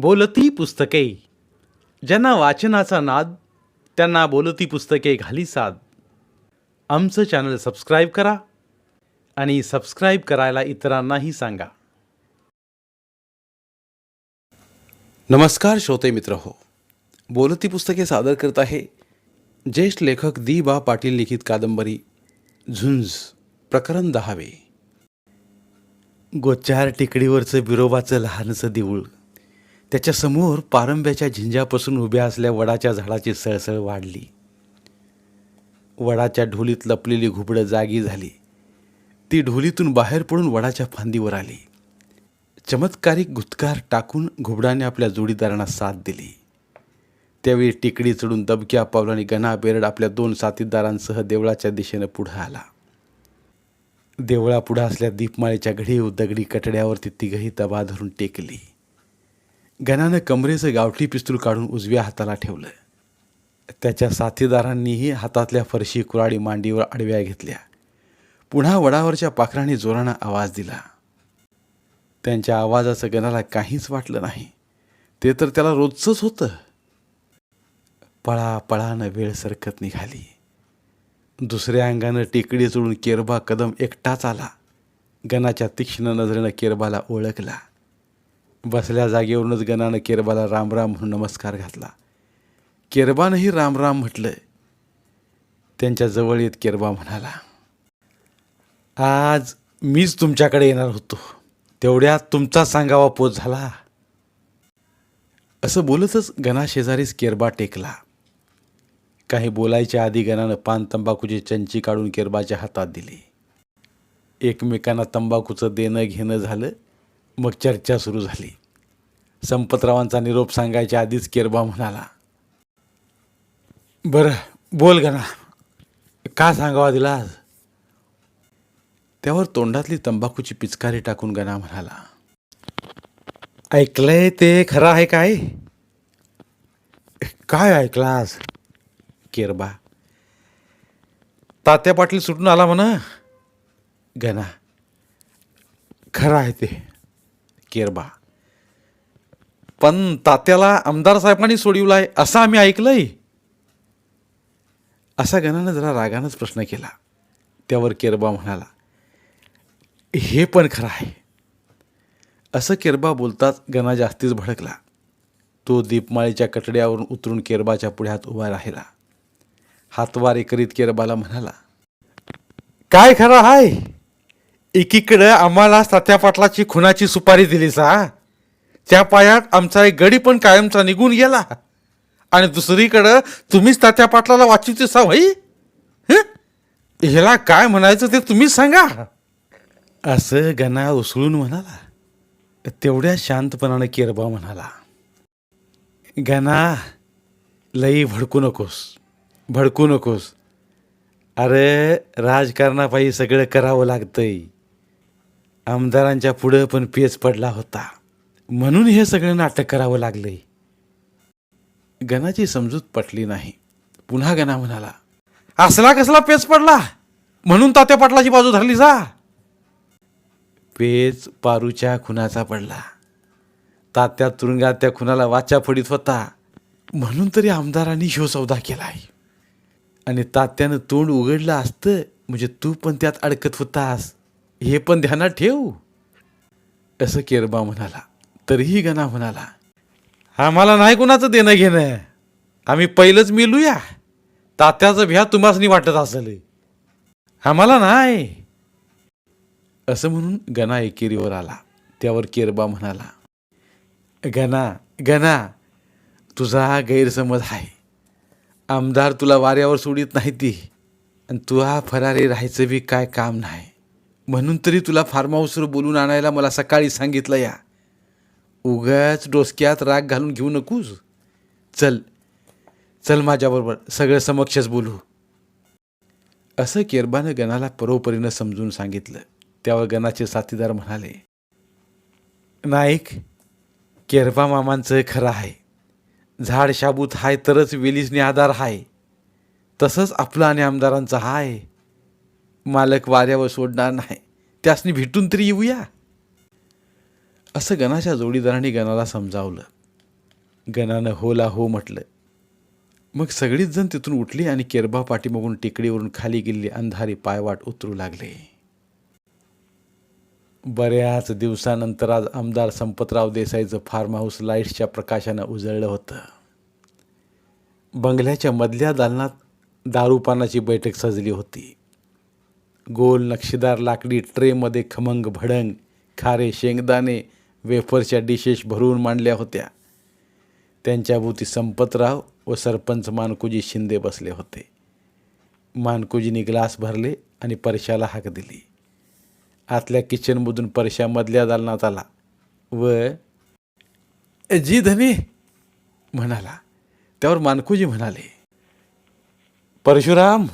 बोलती पुस्तके. ज्यांना वाचनाचा नाद त्यांना बोलती पुस्तके घाली साद. आमचं चॅनल सबस्क्राईब करा आणि सबस्क्राईब करायला इतरांनाही सांगा. नमस्कार श्रोते मित्र हो. बोलती पुस्तके सादर करत आहे ज्येष्ठ लेखक दी बा पाटील लिखित कादंबरी झुंज प्रकरण दहावे. गोचार टेकडीवरचं बिरोबाचं लहानसं देऊळ. त्याच्यासमोर पारंब्याच्या झिंजापासून उभ्या असल्या वडाच्या झाडाची सळसळ वाढली. वडाच्या ढोलीत लपलेली घुबडं जागी झाली. ती ढोलीतून बाहेर पडून वडाच्या फांदीवर आली. चमत्कारिक गुत्कार टाकून घुबडाने आपल्या जोडीदारांना साथ दिली. त्यावेळी टिकडी चढून दबक्या पावलाने गणा बेरड आपल्या दोन साथीदारांसह देवळाच्या दिशेनं पुढं आला. देवळापुढं असल्या दीपमाळेच्या घडीव दगडी कटड्यावरती तिघही तबा धरून टेकली. गणानं कमरेचं गावठी पिस्तूल काढून उजव्या हाताला ठेवलं त्याच्या साथीदारांनीही हातातल्या फरशी कुराडी मांडीवर आडव्या घेतल्या. पुन्हा वडावरच्या पाखराने जोरानं आवाज दिला. त्यांच्या आवाजाचं गणाला काहीच वाटलं नाही. ते तर त्याला रोजचंच होतं. पळा पळानं वेळ सरकत निघाली. दुसऱ्या अंगानं टेकडी चढून केरबा कदम एकटाच आला. गणाच्या तीक्ष्ण नजरेनं केरबाला ओळखला. बसल्या जागेवरूनच गणानं केरबाला रामराम म्हणून नमस्कार घातला. केरबानंही रामराम म्हटलं त्यांच्या जवळ येत केरबा म्हणाला आज मीच तुमच्याकडे येणार होतो. तेवढ्यात तुमचा सांगावा पोच झाला. असं बोलतच गणा शेजारीच केरबा टेकला. काही बोलायच्या आधी गणानं पान तंबाखूची चंची काढून केरबाच्या हातात दिली. एकमेकांना तंबाखूचं देणं घेणं झालं. मग चर्चा सुरू झाली. संपतरावांचा निरोप सांगायच्या आधीच केरबा म्हणाला बरं बोल गणा. का सांगावा दिला आज? त्यावर तोंडातली तंबाखूची पिचकारी टाकून गणा म्हणाला ऐकलंय ते खरं आहे काय? काय ऐकलास केरबा तात्या पाटील सुटून आला म्हणा. गणा खरं आहे ते. केरबा पण तात्याला आमदार साहेबांनी सोडवलाय असं आम्ही ऐकलंय. असा गणानं जरा रागानंच प्रश्न केला. त्यावर केरबा म्हणाला हे पण खरं आहे. असं केरबा बोलताच गणा जास्तीच भडकला. तो दीपमाळीच्या कटड्यावरून उतरून केरबाच्या पुढ्यात उभा राहिला. हातवारे करीत केरबाला म्हणाला काय खरं आहे? एकीकडं आम्हाला तात्या पाटलाची खुनाची सुपारी दिली सा त्या पायात आमचा एक गडी पण कायमचा निघून गेला. आणि दुसरीकडं तुम्हीच तात्या पाटलाला वाचीची सावई भाई ह्याला काय म्हणायचं ते तुम्हीच सांगा. असं गणा उसळून म्हणाला. तेवढ्या शांतपणानं केरबा म्हणाला. गणा लई भडकू नकोस. भडकू नकोस. अरे राजकारणापायी सगळं करावं लागतंय. आमदारांच्या पुढं पण पेच पडला होता. म्हणून हे सगळं नाटक करावं लागलंय. गणाची समजूत पटली नाही. पुन्हा गणा म्हणाला असला कसला पेच पडला? म्हणून तात्या पाटलाची बाजू धरली जा. पेच पारूच्या खुनाचा पडला. तात्या तुरुंगात त्या खुनाला वाचा फडीत होता. म्हणून तरी आमदारांनी ह्यो सौदा आहे आणि तात्यानं तोंड उघडलं असतं म्हणजे तू पण त्यात अडकत होतास. हे पण ध्यानात ठेव. असं केरबा म्हणाला तरीही गणा म्हणाला आम्हाला नाही कुणाचं देणं घेणं. आम्ही पहिलंच मिलूया. तात्याचं भ्या तुम्हासनी वाटत असेल. आम्हाला नाही. असं म्हणून गणा एकेरीवर आला. त्यावर केरबा म्हणाला गणा गणा तुझा गैरसमज आहे. आमदार तुला वाऱ्यावर सोडित नाही ती. आणि तुला फरारी राहायचं बी काय काम नाही. म्हणून तरी तुला फार्म हाऊसवर बोलून आणायला मला सकाळी सांगितलं या. उगाच डोसक्यात राग घालून घेऊ नकोस. चल चल माझ्याबरोबर सगळं समक्षच बोलू. असं केरबानं गणाला परोपरीनं समजून सांगितलं. त्यावर गणाचे साथीदार म्हणाले नाईक केरबा मामांचं खरं आहे. झाड शाबूत हाय तरच वेलीजने आधार हाय. तसंच आपलं आणि आमदारांचं हाय. मालक वाऱ्यावर सोडणार नाही. त्यासनी भेटून तरी येऊया. असं गणाच्या जोडीदारांनी गणाला समजावलं. गणानं होला हो म्हटलं. मग सगळीच जण तिथून उठली आणि केरबा पाठीमागून टेकडीवरून खाली गेलेली अंधारी पायवाट उतरू लागले. बऱ्याच दिवसानंतर आज आमदार संपतराव देसाईचं फार्म हाऊस लाईट्सच्या प्रकाशानं उजळलं होतं. बंगल्याच्या मधल्या दालनात दारूपानाची बैठक सजली होती. गोल नक्षीदार लाकडी ट्रेमध्ये खमंग भडंग खारे शेंगदाणे वेफरच्या डिशेस भरून मांडल्या होत्या. त्यांच्याभोवती संपतराव व सरपंच मानकुजी शिंदे बसले होते. मानकुजीने ग्लास भरले आणि परशाला हाक दिली. आतल्या किचनमधून परशा मधल्या दालनात आला व जी धने म्हणाला. त्यावर मानकुजी म्हणाले परशुराम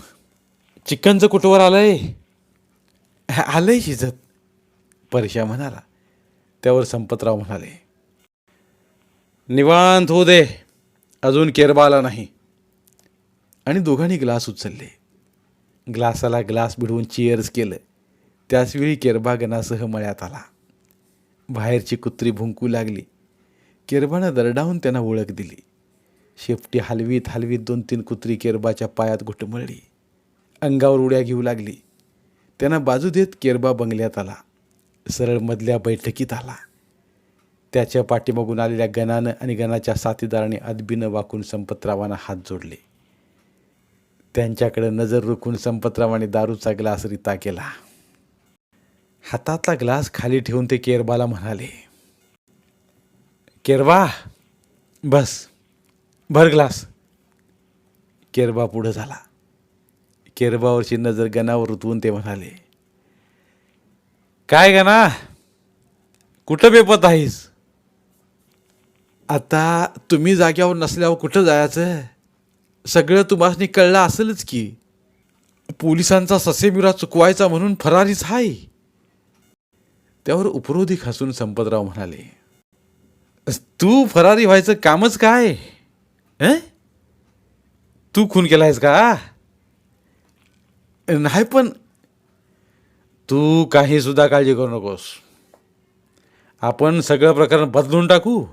चिकनचं कुठवर आलंय? आलंय शिजत. परशा म्हणाला. त्यावर संपतराव म्हणाले निवांत होऊ दे. अजून केरबा आला नाही. आणि दोघांनी ग्लास उचलले. ग्लासाला ग्लास भिडवून चिअर्स केलं. त्याचवेळी केरबा गणासह मळ्यात आला. बाहेरची कुत्री भुंकू लागली. केरबानं दरडावून त्यांना ओळख दिली. शेपटी हलवीत हलवीत दोन तीन कुत्री केरबाच्या पायात घुटमळली. अंगावर उड्या घेऊ लागली. त्यांना बाजू देत केरबा बंगल्यात आला. सरळ मधल्या बैठकीत आला. त्याच्या पाठीमागून आलेल्या गणानं आणि गणाच्या साथीदाराने अदबीनं वाकून संपतरावांना हात जोडले. त्यांच्याकडे नजर रुकून संपतरावाने दारूचा ग्लास रिता केला. हातातला ग्लास खाली ठेवून ते केरबाला म्हणाले केरबा बस भर ग्लास. केरबा पुढं झाला. केरबावरची नजर गणावर उतवून ते म्हणाले काय गणा कुठं बेपत आहेस? आता तुम्ही जाग्यावर नसल्यावर कुठं जायचं? सगळं तुम्हाला कळलं असेलच की पोलिसांचा ससेमिरा चुकवायचा म्हणून फरारीच आहे त्यावर उपरोधी हसून संपतराव म्हणाले तू फरारी व्हायचं कामच काय? तू खून केलायस का? नाही पण तू काही सुद्धा काळजी करू नकोस. आपण सगळं प्रकरण बदलून टाकू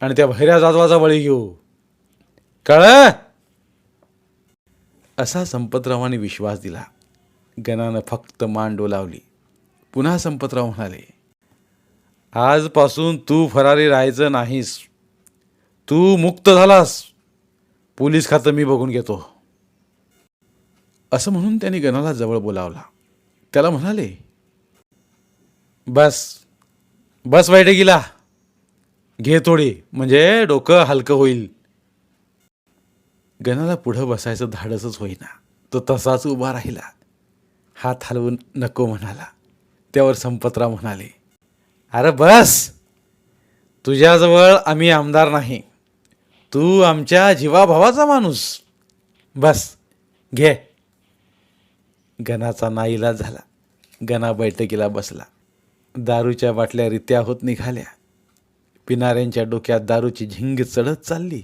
आणि त्या भैऱ्या जाधवाचा बळी घेऊ. कळ असा संपतरावाने विश्वास दिला. गणानं फक्त मान डोलावली पुन्हा संपतराव म्हणाले आजपासून तू फरारी राहायचं नाहीस. तू मुक्त झालास. पोलीस खातं मी बघून घेतो. असं म्हणून त्यांनी गणाला जवळ बोलावला. त्याला म्हणाले बस बस वाईट गेला घे थोडी म्हणजे डोकं हलकं होईल. गणाला पुढं बसायचं धाडसच होईना. तो तसाच उभा राहिला. हात हलवून नको म्हणाला. त्यावर संपतराव म्हणाले अरे बस तुझ्याजवळ आम्ही आमदार नाही. तू आमच्या जीवाभावाचा माणूस. बस घे. गणाचा नाईलाज झाला. गणा बैठकीला बसला. दारूच्या बाटल्या रित्या होत निघाल्या. पिणाऱ्यांच्या डोक्यात दारूची झिंग चढत चालली.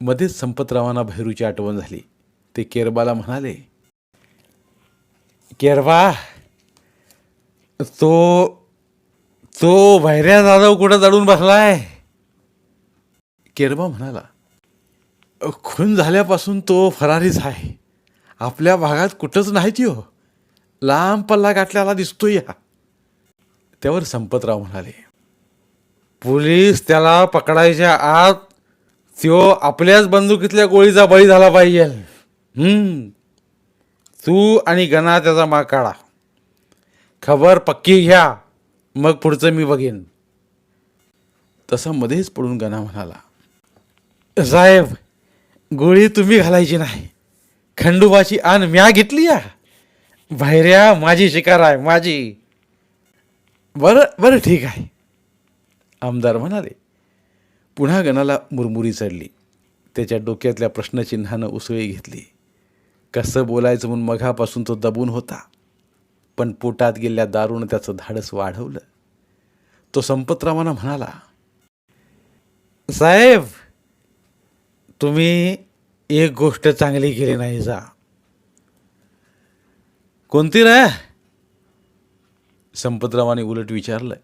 मध्येच संपतरावांना भैरूची आठवण झाली. ते केरबाला म्हणाले केरबा तो तो भैऱ्या जाधव कुठं चढून बसलाय? केरबा म्हणाला खून झाल्यापासून तो फरारीच आहे. आपल्या भागात कुठंच नाही त्यो लांब पल्ला गाठल्याला दिसतो या त्यावर संपतराव म्हणाले पोलीस त्याला पकडायच्या आत त्यो आपल्याच बंदुकीतल्या गोळीचा बळी झाला पाहिजे. तू आणि गणा त्याचा माग काढा. खबर पक्की घ्या. मग पुढचं मी बघेन. तसा मध्येच पडून गणा म्हणाला साहेब गोळी तुम्ही घालायची नाही. खंडोबाची आण म्या घेतली या. भायऱ्या माझी शिकार आहे माझी. बरं बरं ठीक आहे. आमदार म्हणाले पुन्हा गणाला मुरमुरी चढली. त्याच्या डोक्यातल्या प्रश्नचिन्हानं उसळी घेतली. कसं बोलायचं म्हणून मघापासून तो दबून होता. पण पोटात गेल्या दारून त्याचं धाडस वाढवलं. तो संपतरावांना म्हणाला साहेब तुम्ही एक गोष्ट चांगली केली नाही जा. कोणती रे? संपतरावाने उलट विचारलं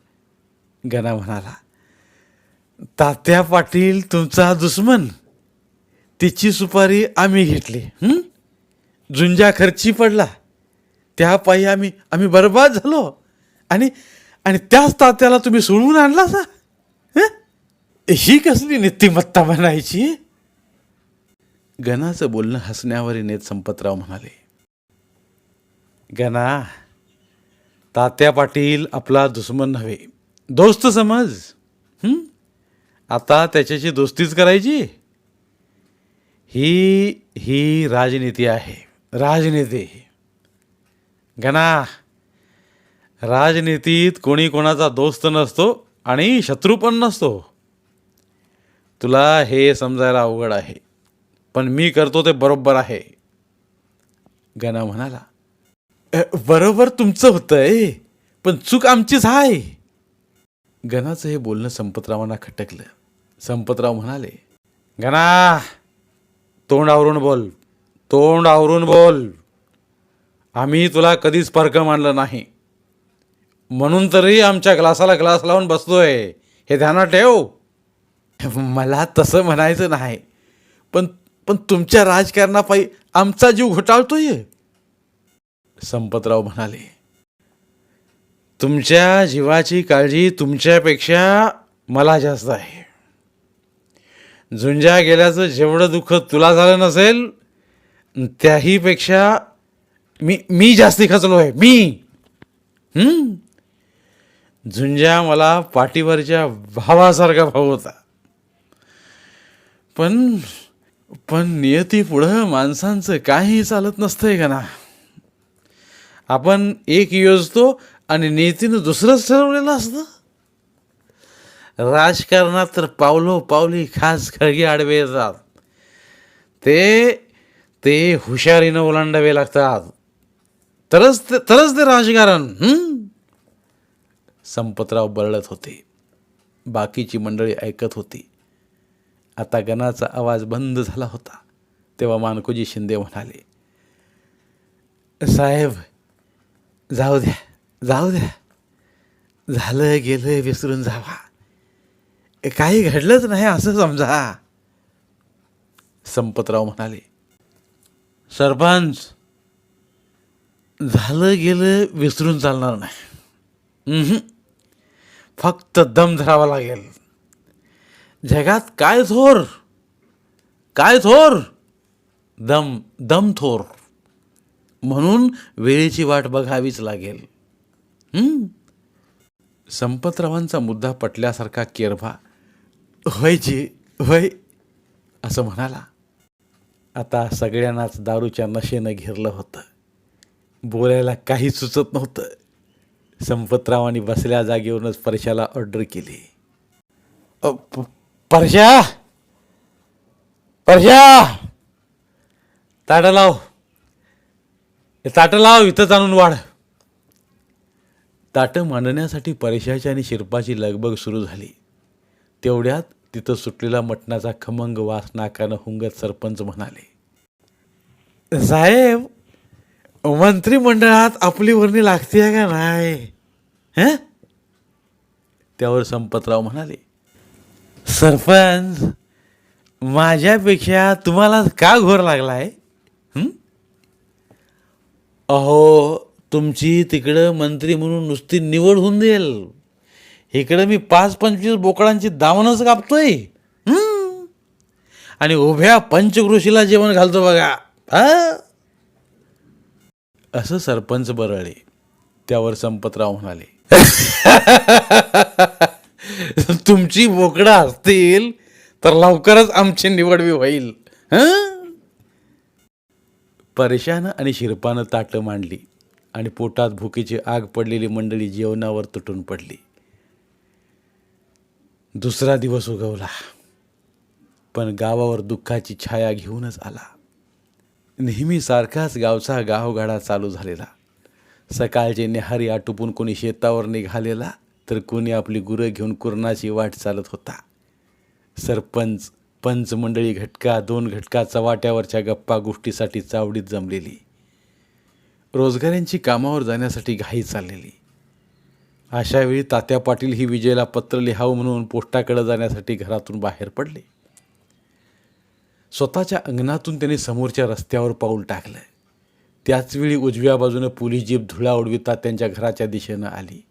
गणा म्हणाला तात्या पाटील तुमचा दुश्मन. तिची सुपारी आम्ही घेतली. हं? झुंजा खर्ची पडला. त्या पायी आम्ही आम्ही बर्बाद झालो. आणि आणि त्याच तात्याला तुम्ही सोडवून आणला सा? ही कसली नीतिमत्ता म्हणायची? गणाचं बोलणं हसण्यावर येत संपतराव म्हणाले. गणा तात्या पाटील आपला दुश्मन नव्हे. दोस्त समज. आता त्याच्याशी दोस्तीच करायची? ही ही राजनीती आहे. राजनीती. गणा राजनीतीत कोणी कोणाचा दोस्त नसतो आणि शत्रू पण नसतो. तुला हे समजायला अवघड आहे. पण मी करतो ते बरोबर आहे. गणा म्हणाला बरोबर तुमचं होतंय पण चूक आमचीच आहे गणाचं हे बोलणं संपतरावांना खटकलं. संपतराव म्हणाले गणा तोंड आवरून बोल तोंड आवरून बोल. आम्ही तुला कधीच परक मानलं नाही. म्हणून तरी आमच्या ग्लासाला ग्लास लावून बसतोय. हे ध्यानात ठेव. मला तसं म्हणायचं नाही पण पण तुमच्या राजकारणापायी आमचा जीव घोटाळतोय. संपतराव म्हणाले तुमच्या जीवाची काळजी तुमच्यापेक्षा मला जास्त आहे. झुंजा गेल्याचं जेवढं दुःख तुला झालं नसेल त्याहीपेक्षा मी मी जास्ती खचलो आहे. मी. झुंजा मला पाठीवरच्या भावासारखा भाऊ होता. पण पण नियती पुढं माणसांचं काही चालत नसतंय का ना? आपण एक योजतो आणि नियतीनं दुसरंच ठरवलेलं असतं? राजकारणात तर पावलो पावली खास खळगी आडवे येतात. ते ते हुशारीनं ओलांडावे लागतात. तरच ते तरच ते राजकारण संपतराव बरळत होते. बाकीची मंडळी ऐकत होती. आता गणाचा आवाज बंद झाला होता तेव्हा मानकोजी शिंदे म्हणाले साहेब जाऊ द्या जाऊ द्या. झालं गेलं विसरून जावा. काही घडलंच नाही असं समजा. संपतराव म्हणाले सरपंच झालं गेलं विसरून चालणार नाही. फक्त दम धरावा लागेल. जगात काय थोर? काय थोर? दम दम थोर. म्हणून वेळेची वाट बघावीच लागेल. संपतरावांचा मुद्दा पटल्यासारखा केरभा. होय जी होय असं म्हणाला. आता सगळ्यांनाच दारूच्या नशेनं घेरलं होतं. बोलायला काही सुचत नव्हतं. संपतरावांनी बसल्या जागेवरूनच परशाला ऑर्डर केली. परश्या परश्या ताटं लाव. हे ताटं लाव इथंच आणून वाढ. ताटं मांडण्यासाठी परश्याची आणि शिरपाची लगबग सुरू झाली. तेवढ्यात तिथं सुटलेला मटणाचा खमंग वास नाकानं हुंगत सरपंच म्हणाले साहेब मंत्रिमंडळात आपली वर्णी लागते का नाही? हं? त्यावर संपतराव म्हणाले सरपंच माझ्यापेक्षा तुम्हाला का घोर लागला आहे अहो तुमची तिकडं मंत्री म्हणून नुसती निवड होऊन देईल. इकडं मी पाच पंचवीस बोकडांची दावणच कापतोय. आणि उभ्या पंचकृषीला जेवण घालतो बघा. हा? असं सरपंच बरळले त्यावर संपतराव म्हणाले. तुमची बोकडं असतील तर लवकरच आमची निवड बी होईल. हं? परेशानं आणि शिरपानं ताटं मांडली आणि पोटात भुकेची आग पडलेली मंडळी जेवणावर तुटून पडली. दुसरा दिवस उगवला पण गावावर दुःखाची छाया घेऊनच आला. नेहमीसारखाच गावचा गावगाडा चालू झालेला. सकाळचे नेहारी आटोपून कोणी शेतावर निघालेला तर कोणी आपली गुरं घेऊन कुरणाची वाट चालत होता. सरपंच पंच मंडळी घटका दोन घटका चवाट्यावरच्या गप्पा गोष्टीसाठी चावडीत जमलेली. रोजगाऱ्यांची कामावर जाण्यासाठी घाई चाललेली. अशा वेळी तात्या पाटील ही विजयला पत्र लिहावं म्हणून पोस्टाकडे जाण्यासाठी घरातून बाहेर पडले. स्वतःच्या अंगणातून त्यांनी समोरच्या रस्त्यावर पाऊल टाकलं. त्याचवेळी उजव्या बाजूनं पोलीस जीप धुळा उडविता त्यांच्या घराच्या दिशेनं आली.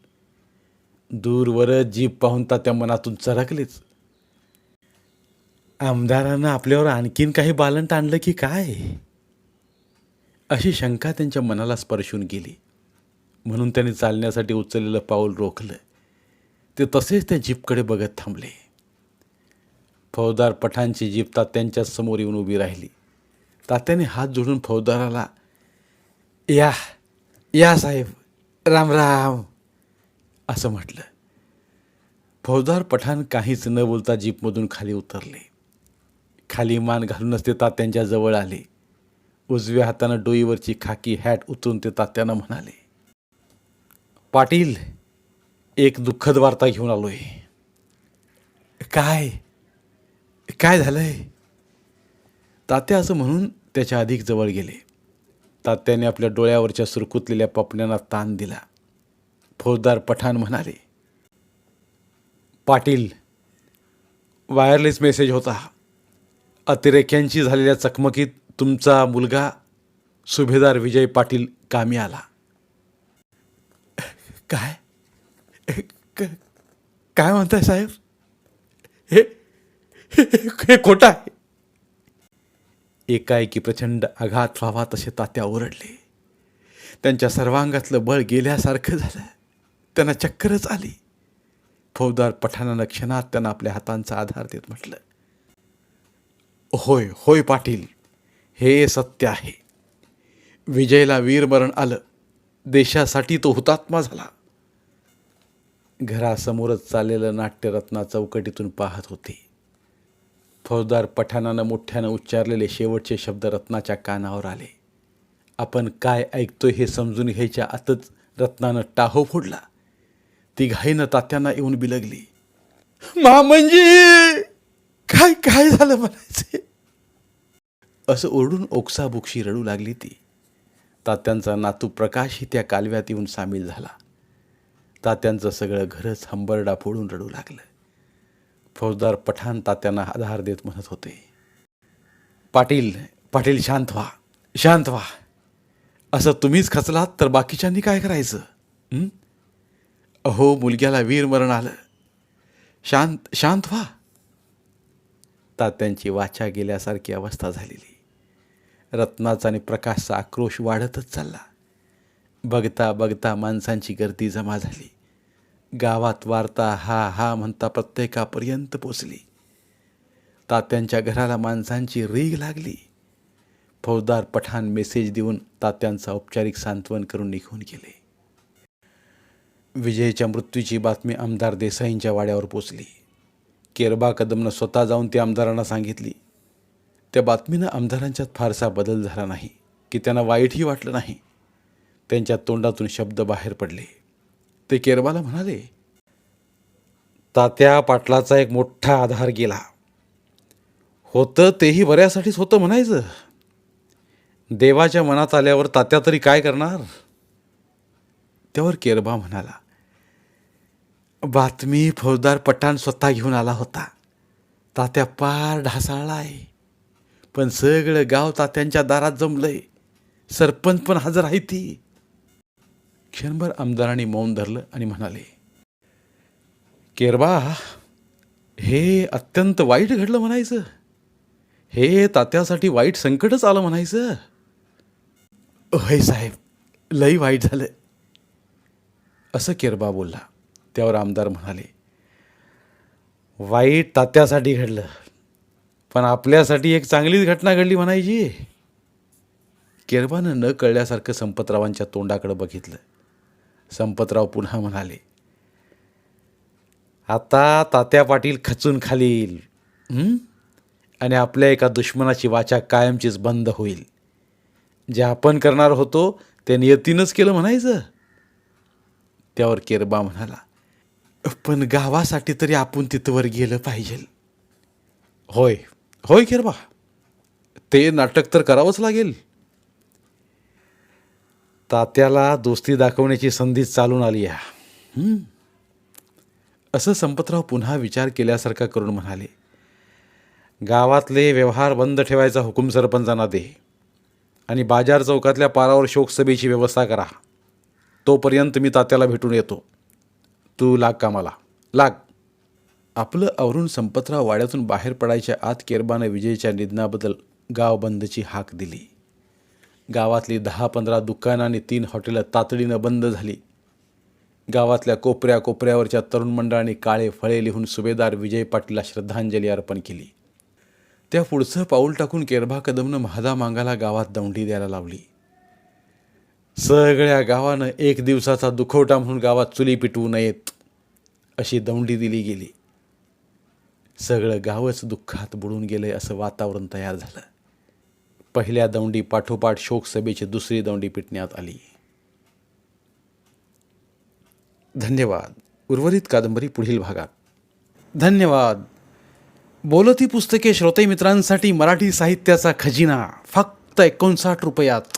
दूरवरच जीप पाहून त्या मनातून चरकलेच. आमदारानं आपल्यावर आणखीन काही बालंट आणलं की काय? अशी शंका त्यांच्या मनाला स्पर्शून गेली. म्हणून त्यांनी चालण्यासाठी उचललेलं पाऊल रोखलं. ते तसेच त्या जीपकडे बघत थांबले. फौजदार पठाणची जीप तात्यांच्याच समोर येऊन उभी राहिली. तात्याने हात जोडून फौजदाराला या या साहेब. राम राम. असं म्हटलं. फौजदार पठाण काहीच न बोलता जीपमधून खाली उतरले. खाली मान घालूनच ते तात्यांच्या जवळ आले. उजव्या हातानं डोईवरची खाकी हॅट उतरून ते तात्यांना म्हणाले पाटील एक दुःखद वार्ता घेऊन आलोय. काय? काय झालंय? तात्या असं म्हणून त्याच्या अधिक जवळ गेले. तात्याने आपल्या डोळ्यावरच्या सुरकुतलेल्या पपण्यांना ताण दिला. फौजदार पठाण म्हणाले पाटील वायरलेस मेसेज होता. अतिरेक्यांची झालेल्या चकमकीत तुमचा मुलगा सुभेदार विजय पाटील कामी आला. काय? काय म्हणताय साहेब? हे- हे खोटं आहे. एकाएकी प्रचंड आघात व्हावा तसे तात्या ओरडले. त्यांच्या सर्वांगातलं बळ गेल्यासारखं झालं. त्यांना चक्करच आली. फौजदार पठाणानं क्षणात त्यांना आपल्या हातांचा आधार देत म्हटलं होय होय पाटील हे सत्य आहे. विजयला वीरमरण आलं देशासाठी तो हुतात्मा झाला. घरासमोरच चाललेलं नाट्यरत्ना चौकटीतून पाहत होते. फौजदार पठाणानं मोठ्यानं उच्चारलेले शेवटचे शब्द रत्नाच्या कानावर आले. आपण काय ऐकतोय हे समजून घ्यायच्या आतच रत्नानं टाहो फोडला. ती घाईनं तात्यांना येऊन बिलगली. मा म्हणजे काय काय झालं म्हणायचे? असं ओरडून ओक्साबुक्शी रडू लागली ती. तात्यांचा नातू प्रकाशही त्या कालव्यात येऊन सामील झाला. तात्यांचं सगळं घरच हंबरडा फोडून रडू लागलं. फौजदार पठाण तात्यांना आधार देत म्हणत होते. पाटील पाटील शांत व्हा शांत व्हा. असं तुम्हीच खचलात तर बाकीच्यांनी काय करायचं? अहो मुलग्याला वीरमरण आलं. शांत शांत व्हा. तात्यांची वाचा गेल्यासारखी अवस्था झालेली. रत्नाचा आणि प्रकाशचा आक्रोश वाढतच चालला. बघता बघता माणसांची गर्दी जमा झाली. गावात वार्ता हा हा म्हणता प्रत्येकापर्यंत पोचली. तात्यांच्या घराला माणसांची रीग लागली. फौजदार पठाण मेसेज देऊन तात्यांचा औपचारिक सांत्वन करून निघून गेले. विजयच्या मृत्यूची बातमी आमदार देसाईंच्या वाड्यावर पोचली. केरबा कदमनं स्वतः जाऊन ती आमदारांना सांगितली. त्या बातमीनं आमदारांच्यात फारसा बदल झाला नाही की त्यांना वाईटही वाटलं नाही. त्यांच्या तोंडातून शब्द बाहेर पडले. ते केरबाला म्हणाले तात्या पाटलाचा एक मोठा आधार गेला. होतं तेही बऱ्यासाठीच होतं म्हणायचं. देवाच्या मनात आल्यावर तात्या तरी काय करणार? त्यावर केरबा म्हणाला बातमी फौजदार पठाण स्वतः घेऊन आला होता. तात्या पार ढासाळलाय. पण सगळं गाव तात्यांच्या दारात जमलंय. सरपंच पण हजर आहे ती. क्षणभर आमदारांनी मौन धरलं आणि म्हणाले केरबा हे अत्यंत वाईट घडलं म्हणायचं. हे तात्यासाठी वाईट संकटच आलं म्हणायचं. होय साहेब लई वाईट झालं. असं केरबा बोलला. त्यावर आमदार म्हणाले वाईट तात्यासाठी घडलं पण आपल्यासाठी एक चांगलीच घटना घडली म्हणायची. केरबानं न कळल्यासारखं संपतरावांच्या तोंडाकडं बघितलं. संपतराव पुन्हा म्हणाले आता तात्या पाटील खचून खाली येईल आणि आपल्या एका दुश्मनाची वाचा कायमचीच बंद होईल. जे आपण करणार होतो ते नियतीनंच केलं म्हणायचं. त्यावर केरबा म्हणाला पण गावासाठी तरी आपण तिथवर गेलं पाहिजे. होय. होय केरबा ते नाटक तर करावंच लागेल. तात्याला दोस्ती दाखवण्याची संधी चालून आली आहे? असं संपतराव पुन्हा विचार केल्यासारखा करून म्हणाले गावातले व्यवहार बंद ठेवायचा हुकूम सरपंचांना दे आणि बाजार चौकातल्या पारावर शोकसभेची व्यवस्था करा. तोपर्यंत मी तात्याला भेटून येतो. तू लाग कामाला. लाग. आपलं आवरून संपतराव वाड्यातून बाहेर पडायच्या आत केरबानं विजयच्या निधनाबद्दल गाव बंदची हाक दिली. गावातली दहा पंधरा दुकानं आणि तीन हॉटेलं तातडीनं बंद झाली. गावातल्या कोपऱ्या कोपऱ्यावरच्या तरुण मंडळाने काळे फळे लिहून सुभेदार विजय पाटीलला श्रद्धांजली अर्पण केली. त्या पुढचं पाऊल टाकून केरभा कदमनं महादा मांगाला गावात दौंडी द्यायला लावली. सगळ्या गावानं एक दिवसाचा दुखवटा म्हणून गावात चुली पिटवू नयेत अशी दौंडी दिली गेली. सगळं गावच दुःखात बुडून गेलंय असं वातावरण तयार झालं. पहिल्या दौंडी पाठोपाठ शोकसभेची दुसरी दौंडी पिटण्यात आली. धन्यवाद. उर्वरित कादंबरी पुढील भागात. धन्यवाद. बोलती पुस्तके श्रोते मित्रांसाठी मराठी साहित्याचा खजिना फक्त एकोणसाठ रुपयात.